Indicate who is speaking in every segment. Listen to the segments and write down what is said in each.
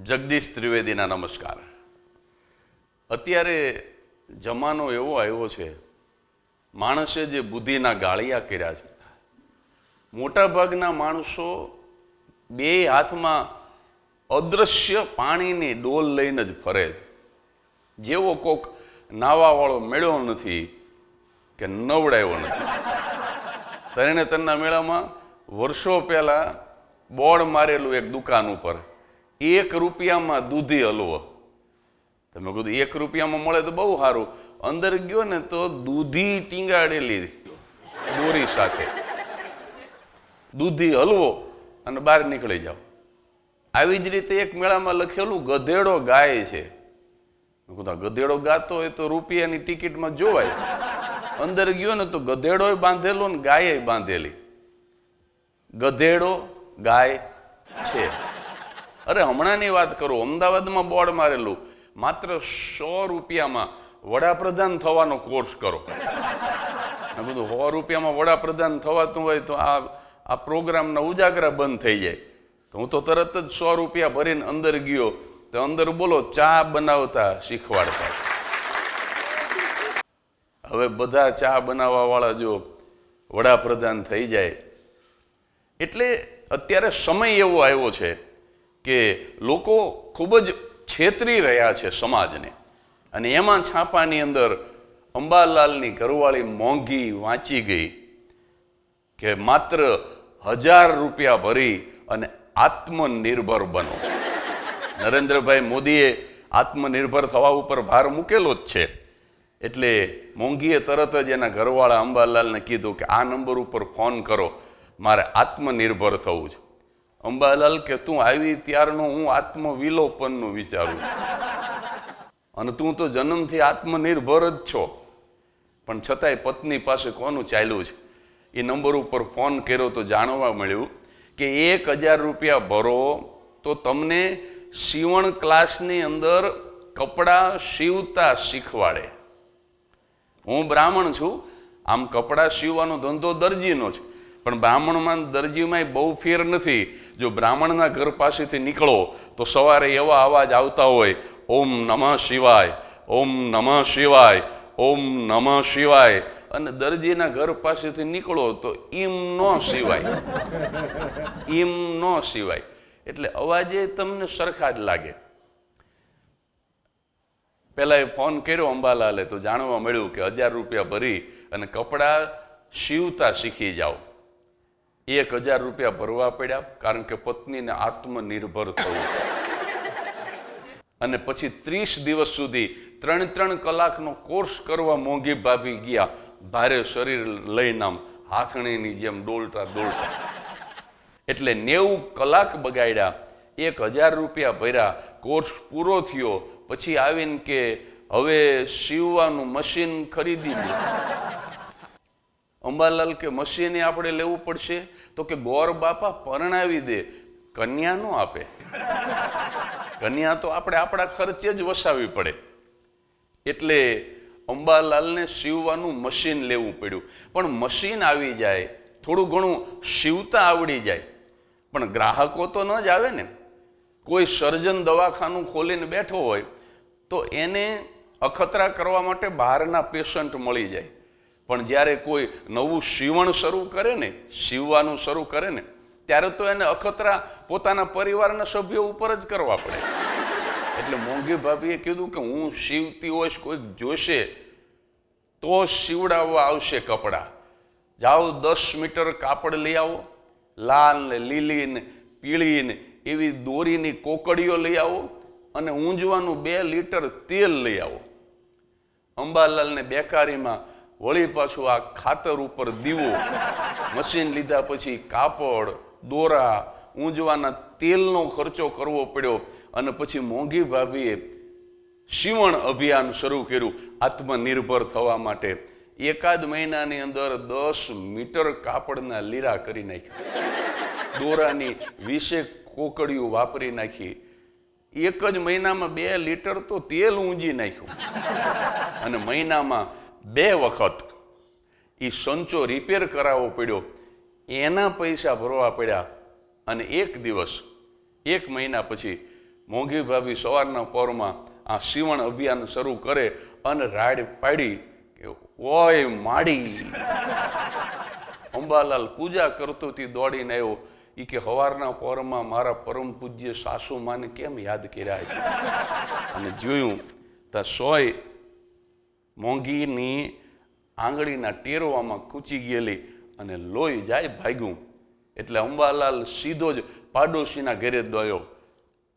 Speaker 1: જગદીશ ત્રિવેદીના નમસ્કાર. અત્યારે જમાનો એવો આવ્યો છે, માણસે જે બુદ્ધિના ગાળિયા કર્યા છે. મોટાભાગના માણસો બે હાથમાં અદૃશ્ય પાણીની ડોલ લઈને જ ફરે છે. જેવો કોક નાવાવાળો મેળ્યો નથી કે નવડાયો નથી. તેણે તરના મેળામાં વર્ષો પહેલાં બોર્ડ મારેલું એક દુકાન ઉપર એક રૂપિયામાં દૂધી હલવો. તમે કીધું એક રૂપિયામાં મળે તો બહુ સારું. અંદર ગયો ને તો દૂધી ટીંગાડેલી દોરી સાથે. દૂધી હલવો અને બહાર નીકળી જાઓ. આવી જ રીતે એક મેળામાં લખેલું, ગધેડો ગાય છે. ગધેડો ગાતો હોય તો રૂપિયાની ટિકિટમાં જોવાય. અંદર ગયો ને તો ગધેડો બાંધેલો ને ગાય બાંધેલી. ગધેડો ગાય છે. અરે, હમણાંની વાત કરું, અમદાવાદમાં બોર્ડ મારેલું. માત્ર સો રૂપિયામાં વડાપ્રધાન થવાનો કોર્સ કરો. મેં કીધું સો રૂપિયામાં વડાપ્રધાન થવાતું હોય તો આ આ પ્રોગ્રામના ઉજાગરા બંધ થઈ જાય. તો હું તો તરત જ સો રૂપિયા ભરીને અંદર ગયો. તો અંદર બોલો, ચા બનાવતા શીખવાડતા. હવે બધા ચા બનાવવા વાળા જો વડાપ્રધાન થઈ જાય. એટલે અત્યારે સમય એવો આવ્યો છે કે લોકો ખૂબ જ છેતરી રહ્યા છે સમાજને. અને એમાં છાપાની અંદર અંબાલાલની ઘરવાળી મોંઘી વાંચી ગઈ કે માત્ર હજાર રૂપિયા ભરી અને આત્મનિર્ભર બનો. નરેન્દ્રભાઈ મોદીએ આત્મનિર્ભર થવા ઉપર ભાર મૂકેલો જ છે. એટલે મોંઘીએ તરત જ એના ઘરવાળા અંબાલાલને કીધું કે આ નંબર ઉપર ફોન કરો, મારે આત્મનિર્ભર થવું છે. અંબાલાલ કે તું આવી ત્યારનો હું આત્મવિલોપનનું વિચારું અને તું તો જન્મથી આત્મનિર્ભર જ છો. પણ છતાંય પત્ની પાસે કોનું ચાલ્યું છે? એ નંબર ઉપર ફોન કર્યો તો જાણવા મળ્યું કે એક હજાર રૂપિયા ભરો તો તમને સીવણ ક્લાસની અંદર કપડાં સીવતા શીખવાડે. હું બ્રાહ્મણ છું, આમ કપડાં સીવવાનો ધંધો દરજીનો છે. પણ બ્રાહ્મણમાં દરજીમાં બહુ ફેર નથી. જો બ્રાહ્મણના ઘર પાસેથી નીકળો, તો સવારે એવા અવાજ આવતા હોય, ઓમ નમઃ શિવાય, ઓમ નમઃ શિવાય, ઓમ નમઃ શિવાય. અને દરજીના ઘર પાસેથી નીકળો, તો ઈમ નો સિવાય ઈમ નો સિવાય એટલે અવાજે તમને સરખા જ લાગે. પહેલાં એ ફોન કર્યો અંબાલાલે, તો જાણવા મળ્યું કે હજાર રૂપિયા ભરી અને કપડાં સીવતા શીખી જાઓ. એક હજાર રૂપિયા ભરવા પડ્યા, કારણ કે પત્નીને આત્મનિર્ભર થવું. અને પછી ત્રીસ દિવસ સુધી ત્રણ ત્રણ કલાકનો કોર્સ કરવા મોંઘી ભાભી ગયા. ભારે શરીર લઈને આમ હાથણીની જેમ ડોલતા ડોલતા એટલે નેવું કલાક બગાડ્યા, એક હજાર રૂપિયા ભર્યા, કોર્સ પૂરો થયો. પછી આવીને કે, હવે સીવવાનું મશીન ખરીદી લો. અંબાલાલ કે મસીને આપણે લેવું પડશે? તો કે ગોર બાપા પરણાવી દે. કન્યા ન આપે. કન્યા તો આપણે આપણા ખર્ચે જ વસાવી પડે. એટલે અંબાલાલને સીવવાનું મશીન લેવું પડ્યું. પણ મશીન આવી જાય. થોડું ઘણું સીવતા આવડી જાય. પણ ગ્રાહકો તો ન જ આવે ને. કોઈ સર્જન દવાખાનું ખોલીને બેઠો હોય, તો એને અખતરા કરવા માટે બહારના પેશન્ટ મળી જાય. પણ જ્યારે કોઈ નવું સીવણ શરૂ કરે ને સીવવાનું શરૂ કરે ને, ત્યારે તો એને અખતરા પોતાના પરિવારના સભ્યો ઉપર જ કરવા પડે. એટલે મોંઘી ભાભીએ કીધું કે હું સીવતી હોઈશ, કોઈક જોશે, તો સીવડાવવા આવશે કપડાં. જાઓ દસ મીટર કાપડ લઈ આવો, લાલ ને લીલી ને પીળી ને એવી દોરીની કોકડીઓ લઈ આવો અને ઊંઝવાનું બે લીટર તેલ લઈ આવો. અંબાલાલને બેકારીમાં વળી પાછું આ ખાતર ઉપર દીવો, મશીન લીધા પછી કાપડ, દોરા ઊંજવાના તેલનો ખર્ચો કરવો પડ્યો અને પછી મોંઘી ભાભીએ સીવણ અભિયાન શરૂ કર્યું આત્મનિર્ભર થવા માટે. એકાદ મહિનાની અંદર દસ મીટર કાપડના લીરા કરી નાખ્યા. દોરાની વીસેક કોકડીઓ વાપરી નાખી. એક જ મહિનામાં બે લીટર તો તેલ ઊંજી નાખ્યું. અને મહિનામાં બે વખત એ સંચો રિપેર કરાવવો પડ્યો. એના પૈસા ભરવા પડ્યા અને એક દિવસ, એક મહિના પછી મોંઘી ભાભી સવારના પહોરમાં આ સીવણ અભિયાન શરૂ કરે અને રાડ પાડી કે, ઓય માડી. અંબાલાલ પૂજા કરતો થી દોડીને આવ્યો. એ કે, હવારના પહોરમાં મારા પરમ પૂજ્ય સાસુ માને કેમ યાદ કર્યા છે? અને જોયું, તો સોય મોંઘીની આંગળીના ટેરવામાં કૂચી ગયેલી અને લોહી જાય ભાગ્યું. એટલે અંબાલાલ સીધો જ પાડોશીના ઘરે દોયો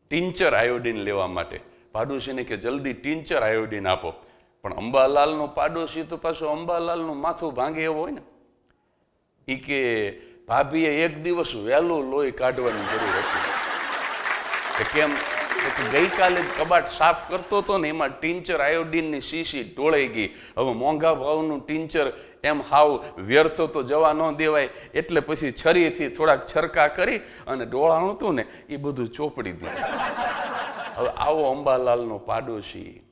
Speaker 1: ટિંચર આયોડિન લેવા માટે. પાડોશીને કે, જલ્દી ટિંચર આયોડિન આપો. પણ અંબાલાલનો પાડોશી તો પાછો અંબાલાલનું માથું ભાંગે એવો હોય ને. એ કે, ભાભીએ એક દિવસ વહેલું લોહી કાઢવાની જરૂર હતી. કેમ? તો ગઈકાલે જ કબાટ સાફ કરતો હતો ને એમાં ટિંચર આયોડીનની શીશી ઢોળાઈ ગઈ. હવે મોંઘા ભાવનું ટિંચર એમ હાવ વ્યર્થ તો જવા ન દેવાય. એટલે પછી છરીથી થોડાક છરકા કરી અને ડોળાણું હતું ને એ બધું ચોપડી દીધું. હવે આવો અંબાલાલનો પાડોશી.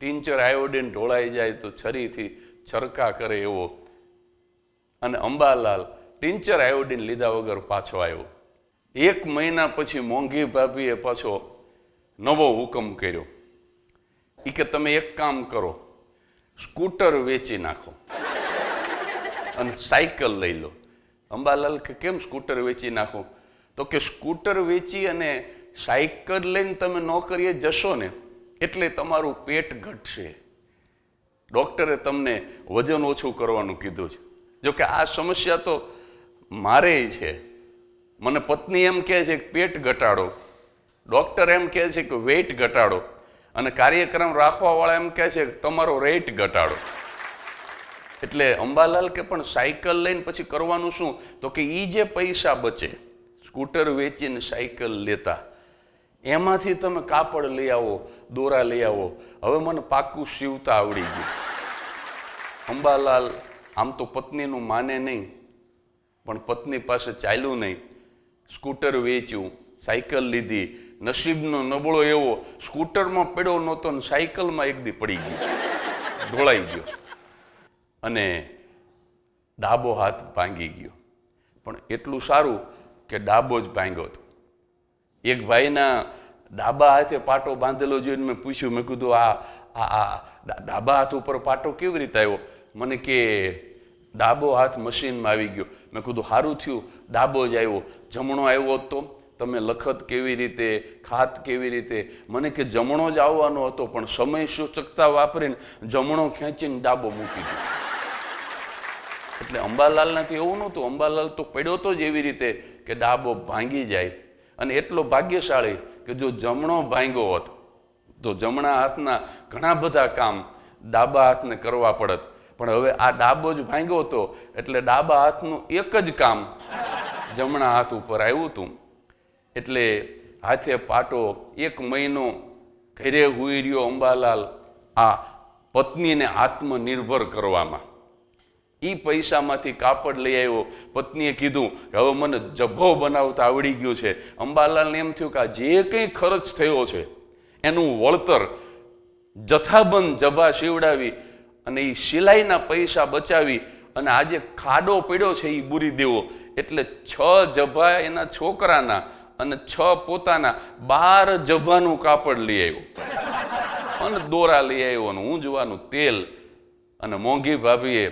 Speaker 1: ટિંચર આયોડીન ઢોળાઈ જાય તો છરીથી છરકા કરે એવો. અને અંબાલાલ ટિંચર આયોડીન લીધા વગર પાછો આવ્યો. એક મહિના પછી મોંઘી ભાભીએ પાછો નવો હુકમ કર્યો. એ કે તમે એક કામ કરો, સ્કૂટર વેચી નાખો અને સાયકલ લઈ લો. અંબાલાલ કે કેમ સ્કૂટર વેચી નાખો? તો કે સ્કૂટર વેચી અને સાયકલ લઈને તમે નોકરીએ જશો ને, એટલે તમારું પેટ ઘટશે. ડૉક્ટરે તમને વજન ઓછું કરવાનું કીધું છે. જો કે આ સમસ્યા તો મારે છે. મને પત્ની એમ કહે છે પેટ ઘટાડો. ડૉક્ટર એમ કહે છે કે વેઇટ ઘટાડો. અને કાર્યક્રમ રાખવાવાળા એમ કહે છે કે તમારો રેટ ઘટાડો. એટલે અંબાલાલ કે પણ સાયકલ લઈને પછી કરવાનું શું? તો કે એ જે પૈસા બચે, સ્કૂટર વેચીને સાયકલ લેતા, એમાંથી તમે કાપડ લઈ આવો, દોરા લઈ આવો. હવે મને પાકું સીવતા આવડી ગયું. અંબાલાલ આમ તો પત્નીનું માને નહીં, પણ પત્ની પાસે ચાલ્યું નહીં. સ્કૂટર વેચ્યું, સાયકલ લીધી નસીબનો નબળો એવો સ્કૂટરમાં પડ્યો નહોતો ને સાયકલમાં એક દી પડી ગયો. ઢોળાઈ ગયો. અને ડાબો હાથ ભાંગી ગયો. પણ એટલું સારું કે ડાબો જ ભાંગ્યો હતો. એક ભાઈના ડાબા હાથે પાટો બાંધેલો જોઈને મેં પૂછ્યું, મેં કીધું, આ આ ડાબા હાથ ઉપર પાટો કેવી રીતે આવ્યો? મને કે, ડાબો હાથ મશીનમાં આવી ગયો. મેં કીધું સારું થયું, ડાબો જ આવ્યો. જમણો આવ્યો તો? તમે લખત કેવી રીતે, ખાત કેવી રીતે? મને કે જમણો જ આવવાનો હતો, પણ સમય સૂચકતા વાપરીને જમણો ખેંચીને ડાબો મૂકી દીધો. એટલે અંબાલાલને તો એવું નહોતું. અંબાલાલ તો પડ્યો તો જ એવી રીતે કે ડાબો ભાંગી જાય. અને એટલો ભાગ્યશાળી કે જો જમણો ભાંગ્યો હોત, તો જમણા હાથના ઘણા બધા કામ ડાબા હાથને કરવા પડત. પણ હવે આ ડાબો જ ભાંગ્યો હતો એટલે ડાબા હાથનું એક જ કામ જમણા હાથ ઉપર આવ્યું હતું. એટલે હાથે પાટો એક મહિનો ઘરે હુઈ રહ્યો અંબાલાલ આ પત્નીને આત્મનિર્ભર કરવામાં. એ પૈસામાંથી કાપડ લઈ આવ્યો. પત્નીએ કીધું હવે મને જભ્ભો બનાવતા આવડી ગયું છે. અંબાલાલને એમ થયું કે આ જે કંઈ ખર્ચ થયો છે, એનું વળતર જથ્થાબંધ જભા સીવડાવી અને એ સિલાઈના પૈસા બચાવી અને આજે ખાડો પડ્યો છે એ બુરી દેવો. એટલે છ જભા એના છોકરાના અને છ પોતાના બાર જવાનું કાપડ લઈ આવ્યો. અને દોરા લઈ આવ્યો અને ઊંજવાનું તેલ. અને મોંઘી ભાભીએ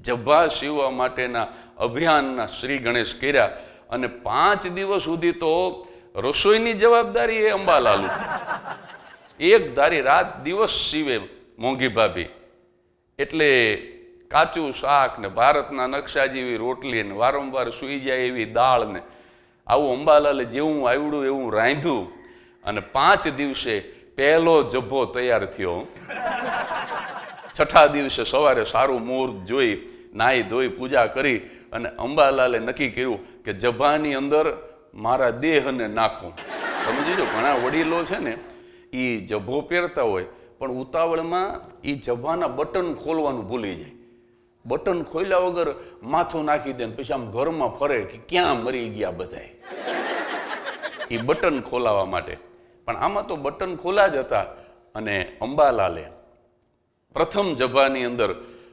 Speaker 1: જભા સીવવા માટેના અભિયાનના શ્રી ગણેશ કર્યા. અને પાંચ દિવસ સુધી તો રસોઈની જવાબદારી એ અંબાલાલુ. એક ધારી રાત દિવસ સીવે મોંઘી ભાભી. એટલે કાચું શાક ને ભારતના નકશા જેવી રોટલી ને વારંવાર સૂઈ જાય એવી દાળ ને આવું અંબાલાલે જેવું આવડું એવું રાંધ્યું. અને પાંચ દિવસે પહેલો જભ્ભો તૈયાર થયો. છઠ્ઠા દિવસે સવારે સારું મુહૂર્ત જોઈ, નાહી ધોઈ, પૂજા કરી અને અંબાલાલે નક્કી કર્યું કે જભાની અંદર મારા દેહને નાખું. સમજીજો ઘણા વડીલો છે ને એ જભો પહેરતા હોય, પણ ઉતાવળમાં એ જભાના બટન ખોલવાનું ભૂલી જાય. બટન ખોલ્યા વગર માથું નાખી દે પછી આમ ઘરમાં ફરે કે ક્યાં મરી ગયા બધા એ બટન ખોલાવા માટે. પણ આમાં તો બટન ખોલા જ હતા અને અંબાલાલે પ્રથમ જભાની અંદર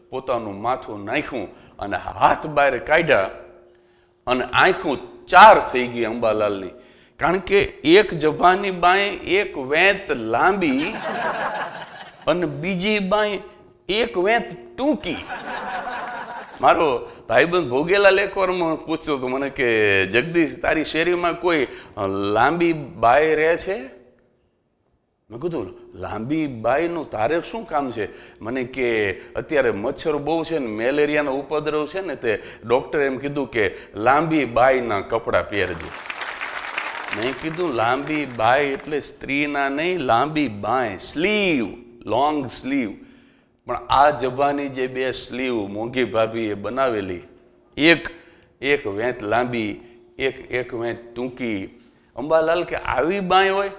Speaker 1: પોતાનું માથું નાખ્યું અને હાથ બહાર કાઢ્યા અને આંખું ચાર થઈ ગઈ અંબાલાલની. કારણ કે એક જભાની બાઈ એક વેંત લાંબી અને બીજી બાઈ એક વેંત ટૂંકી. મારો ભાઈબંધ ભોગેલા લેખવરમાં પૂછતો હતો મને કે, જગદીશ, તારી શેરીમાં કોઈ લાંબી બાઈ રહે છે? મેં કીધું, લાંબી બાઈનું તારે શું કામ છે? મને કે, અત્યારે મચ્છર બહુ છે ને, મેલેરિયાનો ઉપદ્રવ છે ને, તે ડૉક્ટરે એમ કીધું કે, લાંબી બાઈના કપડાં પહેરજો. મેં કીધું, લાંબી બાઈ એટલે સ્ત્રીના નહીં, લાંબી બાય, સ્લીવ, લોંગ સ્લીવ. પણ આ જબાની જે બે સ્લીવ મોંઘી ભાભીએ બનાવેલી, એક એક વેંત લાંબી, એક એક વેંત ટૂંકી. અંબાલાલ કે આવી બાંય હોય?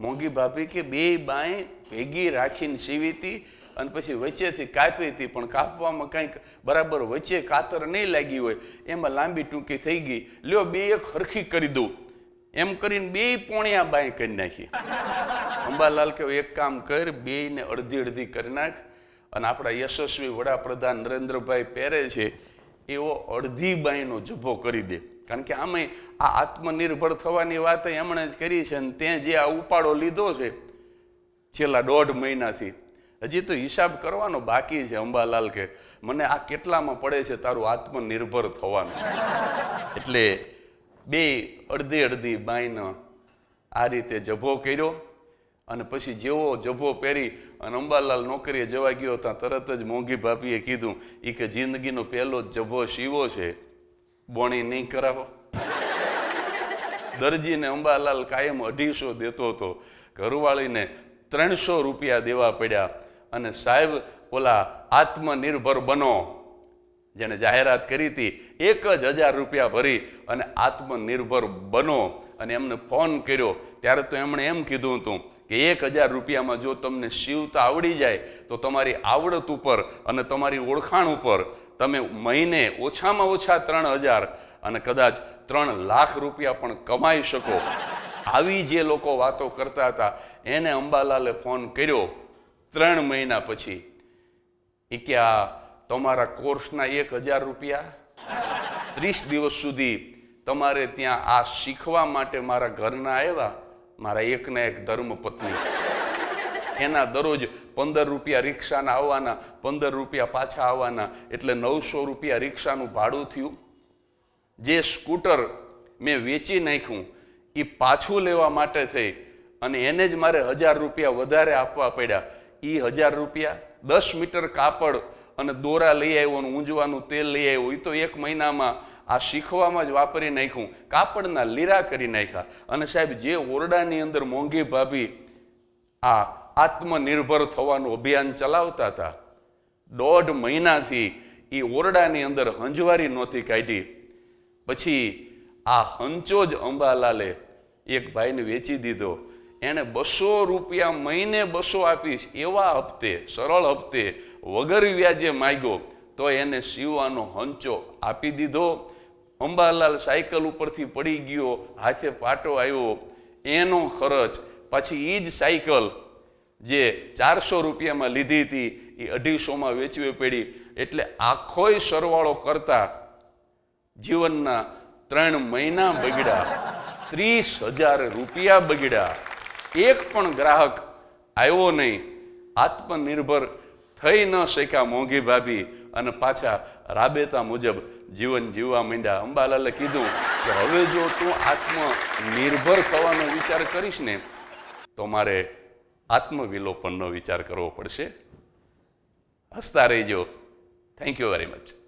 Speaker 1: મોંઘી ભાભી કે બે બાંય ભેગી રાખીને સીવી હતી અને પછી વચ્ચેથી કાપી હતી પણ કાપવામાં કંઈક બરાબર વચ્ચે કાતર નહીં લાગી હોય. એમાં લાંબી ટૂંકી થઈ ગઈ. લ્યો બે એક હરખી કરી દઉં. એમ કરીને બે પોણિયા બાંય કરી નાખી. અંબાલાલ કે એક કામ કર, બેયને અડધી અડધી કરી નાખ. અને આપણા યશસ્વી વડાપ્રધાન નરેન્દ્રભાઈ પહેરે છે એવો અડધી બાઈનો જભો કરી દે. કારણ કે આમે આ આત્મનિર્ભર થવાની વાત એમણે જ કરી છે અને તે જે આ ઉપાડો લીધો છે છેલ્લા દોઢ મહિનાથી, હજી તો હિસાબ કરવાનો બાકી છે અંબાલાલ કે, મને આ કેટલામાં પડે છે તારું આત્મનિર્ભર થવાનું? એટલે બે અડધી અડધી બાઈનો આ રીતે જભો કર્યો. અને પછી જેવો જભો પહેરી અને અંબાલાલ નોકરીએ જવા ગયો ત્યાં તરત જ મોંઘી ભાભીએ કીધું એ કે જિંદગીનો પહેલો જભો શીવો છે. બોણી નહીં કરાવો. દરજીને અંબાલાલ કાયમ અઢીસો દેતો હતો. ઘરવાળીને ત્રણસો રૂપિયા દેવા પડ્યા અને સાહેબ, ઓલા આત્મનિર્ભર બનો. જેણે જાહેરાત કરી હતી, એક જ હજાર રૂપિયા ભરી અને આત્મનિર્ભર બનો. અને એમને ફોન કર્યો. ત્યારે તો એમણે એમ કીધું હતું કે એક હજાર રૂપિયામાં જો તમને શિવતા આવડી જાય, તો તમારી આવડત ઉપર અને તમારી ઓળખાણ ઉપર તમે મહિને ઓછામાં ઓછા ત્રણ હજાર અને કદાચ ત્રણ લાખ રૂપિયા પણ કમાઈ શકો. આવી જે લોકો વાતો કરતા હતા, એને અંબાલાલે ફોન કર્યો. ત્રણ મહિના પછી એ કે આ તમારા કોર્સના એક હજાર રૂપિયા? ત્રીસ દિવસ સુધી તમારે ત્યાં આ શીખવા માટે મારા ઘરના આવ્યા, મારા એકના એક ધર્મપત્ની. એના દરરોજ પંદર રૂપિયા રિક્ષાના આવવાના, પંદર રૂપિયા પાછા આવવાના, એટલે નવસો રૂપિયા રિક્ષાનું ભાડું થયું. જે સ્કૂટર મેં વેચી નાખ્યું એ પાછું લેવા માટે થઈ અને એને જ મારે હજાર રૂપિયા વધારે આપવા પડ્યા. એ હજાર રૂપિયા દસ મીટર કાપડ અને દોરા લઈ આવ્યો અને ઊંઝવાનું તેલ લઈ આવ્યો. એ તો એક મહિનામાં આ શીખવામાં જ વાપરી નાખ્યું. કાપડના લીરા કરી નાખ્યા. અને સાહેબ, જે ઓરડાની અંદર મોંઘી ભાભી આ આત્મનિર્ભર થવાનું અભિયાન ચલાવતા હતા, દોઢ મહિનાથી એ ઓરડાની અંદર હંજવારી નહોતી કાઢી. પછી આ હંચો જ અંબાલાલે એક ભાઈને વેચી દીધો. એણે બસો રૂપિયા મહિને બસો આપીશ, એવા હપ્તે, સરળ હપ્તે વગર વ્યાજે માગ્યો. તો એને સીવવાનો હંચો આપી દીધો. અંબાલાલ સાયકલ ઉપરથી પડી ગયો, હાથે પાટો આવ્યો. એનો ખર્ચ, પછી એ જ સાયકલ જે ચારસો રૂપિયામાં લીધી હતી એ અઢીસોમાં વેચવી પડી. એટલે આખોય સરવાળો કરતા જીવનના ત્રણ મહિના બગડ્યા. ત્રીસ હજાર રૂપિયા બગડ્યા. એક પણ ગ્રાહક આવ્યો નહીં. આત્મનિર્ભર થઈ ન શક્યા મોંઘી ભાભી અને પાછા રાબેતા મુજબ જીવન જીવવા માંડ્યા. અંબાલાલે કીધું કે હવે જો તું આત્મનિર્ભર થવાનો વિચાર કરીશ ને, તો મારે આત્મવિલોપનનો વિચાર કરવો પડશે. હસતા રહીજો. Thank you very much